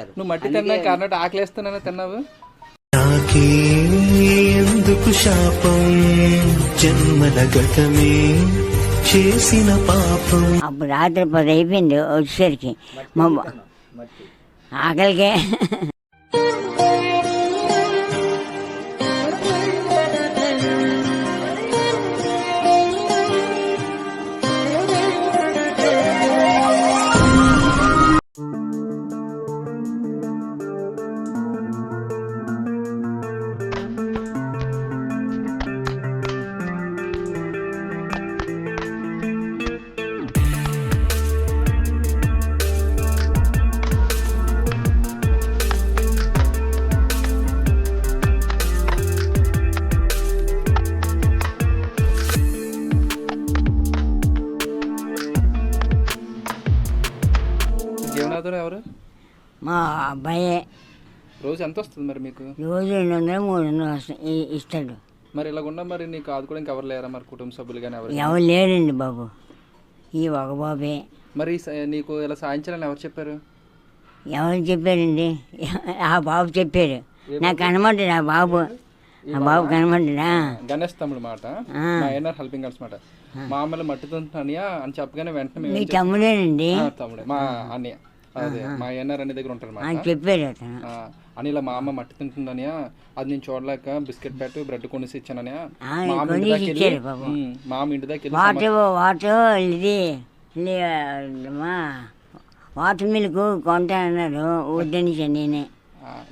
నువ్వు మట్టి తిన్నా కారణం ఆకలేస్తున్నానని తిన్నావు? నాకే ఎందుకు శాపం? జన్మల గతమే చేసిన పాపం. అప్పుడు రాత్రి పది అయిపోయింది వచ్చేసరికి. ఆకలికే. ఎవరు? మా అబ్బాయే. రోజు ఎంత వస్తుంది మరి మీకు? రోజు రెండు వందలు మూడు వందలు వస్తాయి ఇస్తాడు. మరి ఇలాగుండా మరి నీకు ఆదుకోవడానికి ఎవరు లేరా మరి కుటుంబ సభ్యులు కానీ ఎవరు ఎవరు లేడండి బాబు. ఈ ఒక బాబే. మరి స- నీకు ఇలా సాయించాలని ఎవరు చెప్పారు? ఎవరు చెప్పారండి? ఆ బాబు చెప్పాడు. నాకు కనబడ్డాడు ఆ బాబు. ఆ బాబు కనబడ్డా గణేష్ తమ్ముడు మాట. మా ఎన్ఆర్ హెల్పింగ్ హ్యాండ్స్ మాట. మామూలు మట్టి తింటున్నానియా అని చెప్పగానే వెంటనే మేము మీ తమ్ముడేనండి? తమ్ముడే. మా అన్నయ్య. అదే మా ఎన్ఆర్ అనే దగ్గర ఉంటారు అని మాట చెప్పాడు అతను అని ఇలా మా అమ్మ మట్టి తింటుందనియా అది నేను చూడలేక బిస్కెట్ ప్యాట్ బ్రెడ్ కొనేసి ఇచ్చాననియా. ఆ, మా అమ్మ ఇంటి కొనేసి దాకా వెళ్ళి ఇచ్చారు పాపం. ఉమ్, మా అమ్మ ఇంటి దగ్గర వాటర్ వాటర్ ఇది ఇది, మా వాటర్ మిల్క్ కొంటా అన్నారు వద్దనిసా నేనే.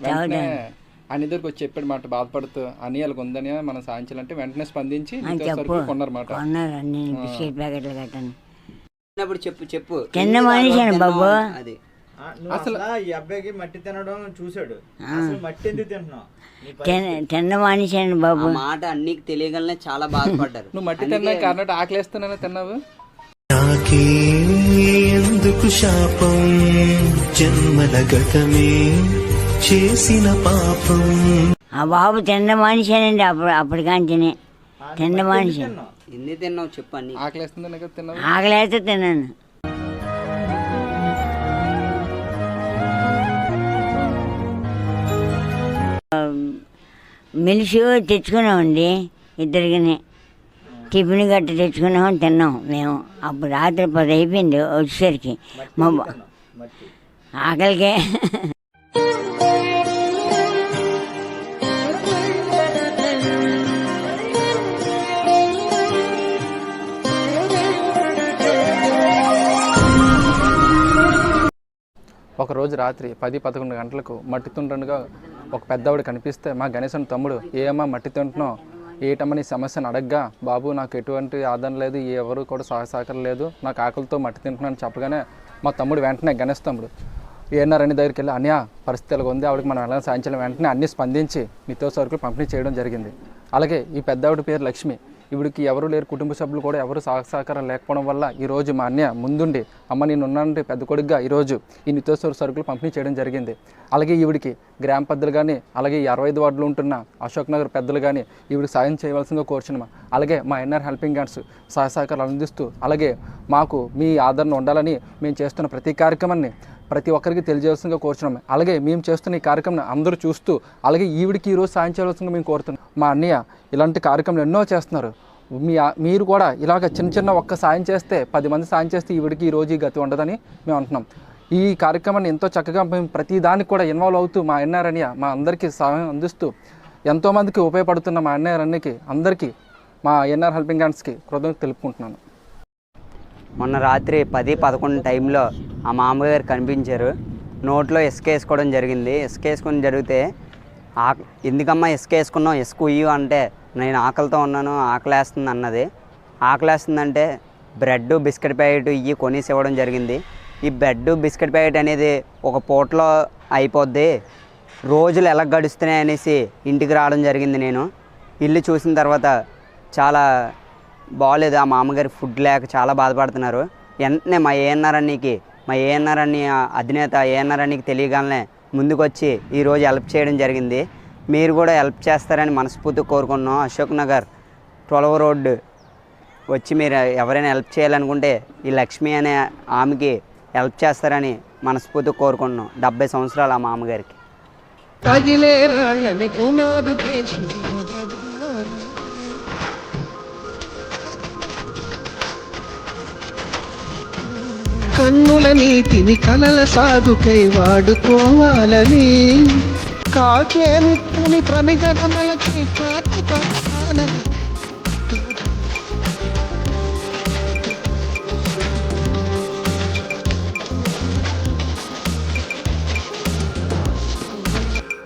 వెంటనే ఆయన దగ్గరికి వచ్చి చెప్పాడు మాట బాధపడుతూ అని వాళ్ళకి ఉందని మనం సాయించాలంటే వెంటనే స్పందించి అని చెప్పు. సరుకులు కొన్నారన్నమాట కొన్నారు నేను బిస్కెట్ ప్యాకెట్లు కట్టాను చిన్నప్పుడు చెప్పు చెప్పు. చిన్న మనిషిని బాబు. అది. అసలు ఈ అబ్బాయికి మట్టి తినడం చూశాడు. అసలు మట్టి ఎందుకు తింటున్నావు? తిన్న మనిషిని బాబు. ఆ మాట అన్నికి తెలియగలనే చాలా బాధపడ్డారు. నువ్వు మట్టి తిన్నా కారణం ఆకలేస్తున్నానని తిన్నావు? నాకే ఎందుకు శాపం? జన్మల గతమే చేసిన పాపం. ఆ బాబు తిన్న మనిషినండి అప్పుడు అప్పటికాంచనే తిన్న మనిషి. తిన్నావు. ఎన్ని తిన్నావు చెప్పు అన్ని ఆకలేస్తుందని కదా తిన్నావు? ఆకలేస్తే తిన్నాను. మిలిసి తెచ్చుకున్నామండి ఇద్దరికి టిఫిన్ గట్ట తెచ్చుకున్నాం తిన్నాం మేము. అప్పుడు రాత్రి పది అయిపోయింది వచ్చేసరికి. మా ఆకలికే. ఒకరోజు రాత్రి పది పదకొండు గంటలకు మట్టి తుండగా ఒక పెద్దవాడు కనిపిస్తే మా గణేశన్ తమ్ముడు ఏమా మట్టి తింటున్నావు ఏటమ్మని సమస్యను అడగ్గా? బాబు నాకు ఎటువంటి ఆదరణ లేదు ఎవరు కూడా సహాయ సహకారం లేదు నాకు ఆకలితో మట్టి తింటున్నాను చెప్పగానే మా తమ్ముడు వెంటనే గణేష్ తమ్ముడు ఏఎన్ఆర్ఎన్ని దగ్గరికి వెళ్ళి అన్యా పరిస్థితి ఉంది? ఆవిడకి మనం ఎలా సాధించాలి? వెంటనే అన్ని స్పందించి నిత్యావసర సరుకులు పంపిణీ చేయడం జరిగింది. అలాగే ఈ పెద్దవాడి పేరు లక్ష్మి. ఇవిడికి ఎవరు లేరు కుటుంబ సభ్యులు కూడా ఎవరు సహ- సహకారం లేకపోవడం వల్ల ఈరోజు మా అన్నయ్య ముందుండి అమ్మ నేను ఉన్నానంటే పెద్ద కొడుకుగా ఈరోజు ఈ నిత్యోత్సవ సరుకులు పంపిణీ చేయడం జరిగింది. అలాగే ఈవిడికి గ్రామ పెద్దలు కానీ అలాగే ఈ అరవై ఐదు వార్డులు ఉంటున్న అశోక్ నగర్ పెద్దలు కానీ ఈవిడికి సాయం చేయవలసిందిగా కోరుచున్నాం. అలాగే మా ఎన్ఆర్ హెల్పింగ్ హ్యాండ్స్ సహాయ సహకారాలు అందిస్తూ అలాగే మాకు మీ ఆదరణ ఉండాలని మేము చేస్తున్న ప్రతి కార్యక్రమాన్ని ప్రతి ఒక్కరికి తెలియజేయాల్సిందిగా కోరుచున్నాం అలాగే మేము చేస్తున్న ఈ కార్యక్రమం అందరూ చూస్తూ అలాగే ఈవిడికి ఈరోజు సాయం చేయవలసిందిగా మేము కోరుతున్నాం. మా అన్నయ్య ఇలాంటి కార్యక్రమాలు ఎన్నో చేస్తున్నారు. మీ మీరు కూడా ఇలాగ చిన్న చిన్న ఒక్క సాయం చేస్తే పది మంది సాయం చేస్తే ఈవిడికి ఈ రోజు ఈ గతి ఉండదని మేము అంటున్నాం. ఈ కార్యక్రమాన్ని ఎంతో చక్కగా మేము ప్రతి దానికి కూడా ఇన్వాల్వ్ అవుతూ మా అన్నారన్నయ్య మా అందరికీ సహాయం అందిస్తూ ఎంతోమందికి ఉపయోగపడుతున్న మా అన్నయ్యకి అందరికీ మా ఎన్ఆర్ హెల్పింగ్ హ్యాండ్స్కి కృతజ్ఞత తెలుపుకుంటున్నాను. మొన్న రాత్రి పది పదకొండు టైంలో ఆ మామగారు కనిపించారు. నోట్లో ఇసుక వేసుకోవడం జరిగింది. ఇసుక వేసుకొని జరిగితే ఆ ఎందుకమ్మా ఇసుక వేసుకున్నావు? ఇసుక ఉయ్యు అంటే నేను ఆకలితో ఉన్నాను ఆకలేస్తుంది అన్నది. ఆకలేస్తుందంటే బ్రెడ్ బిస్కెట్ ప్యాకెట్ ఇవి కొనేసి ఇవ్వడం జరిగింది. ఈ బ్రెడ్ బిస్కెట్ ప్యాకెట్ అనేది ఒక పూటలో అయిపోద్ది. రోజులు ఎలా గడుస్తున్నాయి అనేసి ఇంటికి రావడం జరిగింది నేను. ఇల్లు చూసిన తర్వాత చాలా బాగోలేదు ఆ మామగారి ఫుడ్ లేక చాలా బాధపడుతున్నారు. వెంటనే మా ఏఎన్ఆర్ అన్నికి మా ఏఎన్ఆర్ అని అధినేత ఏఎన్ఆర్ అనికి తెలియగానే ముందుకొచ్చి ఈరోజు హెల్ప్ చేయడం జరిగింది. మీరు కూడా హెల్ప్ చేస్తారని మనస్ఫూర్తిగా కోరుకున్నాం అశోక్ నగర్ ట్వెల్వ్ రోడ్డు వచ్చి మీరు ఎవరైనా హెల్ప్ చేయాలనుకుంటే ఈ లక్ష్మి అనే ఆమెకి హెల్ప్ చేస్తారని మనస్ఫూర్తిగా కోరుకున్నాం డెబ్బై సంవత్సరాలు ఆ మామగారికి. కన్నుల నీతిని కలల సాగుకై వాడుకోవాలని. కాకే నిప్పుని ప్రమిదనమలకి ప్రాతిప